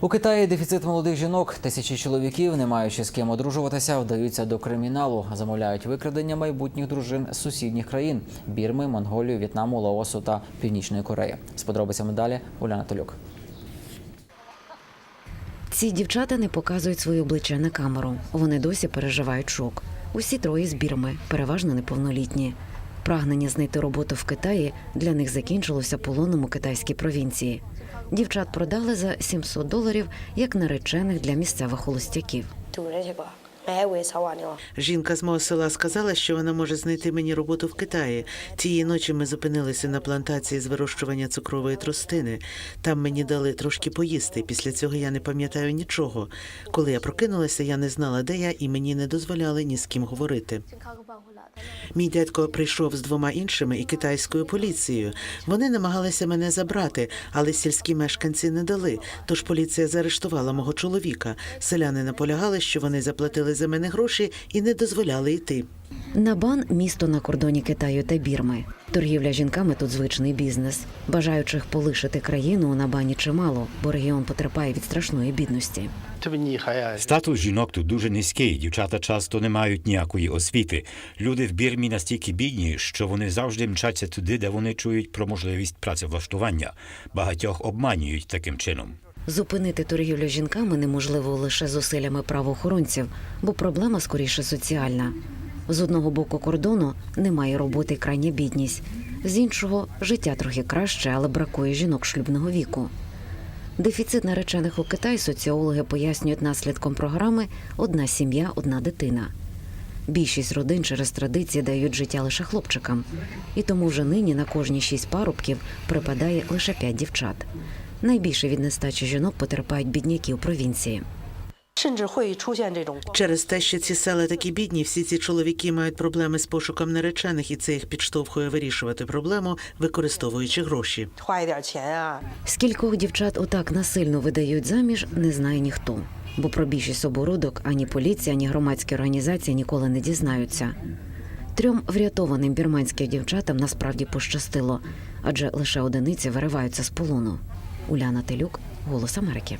У Китаї дефіцит молодих жінок. Тисячі чоловіків, не маючи з ким одружуватися, вдаються до криміналу, замовляють викрадення майбутніх дружин з сусідніх країн Бірми, Монголії, В'єтнаму, Лаосу та Північної Кореї. З подробицями далі Уляна Толюк. Ці дівчата не показують свої обличчя на камеру. Вони досі переживають шок. Усі троє з Бірми, переважно неповнолітні. Прагнення знайти роботу в Китаї для них закінчилося полоном у китайській провінції. Дівчат продали за 700 доларів як наречених для місцевих холостяків. Жінка з мого села сказала, що вона може знайти мені роботу в Китаї. Тієї ночі ми зупинилися на плантації з вирощування цукрової тростини. Там мені дали трошки поїсти. Після цього я не пам'ятаю нічого. Коли я прокинулася, я не знала, де я, і мені не дозволяли ні з ким говорити. Мій дядько прийшов з двома іншими і китайською поліцією. Вони намагалися мене забрати, але сільські мешканці не дали. Тож поліція заарештувала мого чоловіка. Селяни наполягали, що вони заплатили за мене гроші і не дозволяли йти. Набан місто на кордоні Китаю та Бірми. Торгівля жінками тут звичний бізнес. Бажаючих полишити країну у Набані чимало, бо регіон потерпає від страшної бідності. Статус жінок тут дуже низький. Дівчата часто не мають ніякої освіти. Люди в Бірмі настільки бідні, що вони завжди мчаться туди, де вони чують про можливість працевлаштування. Багатьох обманюють таким чином. Зупинити торгівлю жінками неможливо лише зусиллями правоохоронців, бо проблема скоріше соціальна. З одного боку кордону немає роботи і крайня бідність, з іншого життя трохи краще, але бракує жінок шлюбного віку. Дефіцит наречених у Китаї соціологи пояснюють наслідком програми Одна сім'я, одна дитина. Більшість родин через традиції дають життя лише хлопчикам, і тому вже нині на кожні шість парубків припадає лише п'ять дівчат. Найбільше від нестачі жінок потерпають бідняки у провінції. Через те, що ці села такі бідні, всі ці чоловіки мають проблеми з пошуком наречених, і це їх підштовхує вирішувати проблему, використовуючи гроші. Скількох дівчат отак насильно видають заміж, не знає ніхто. Бо про більшість оборудок ані поліція, ані громадські організації ніколи не дізнаються. Трьом врятованим бірманським дівчатам насправді пощастило, адже лише одиниці вириваються з полону. Уляна Телюк, Голос Америки.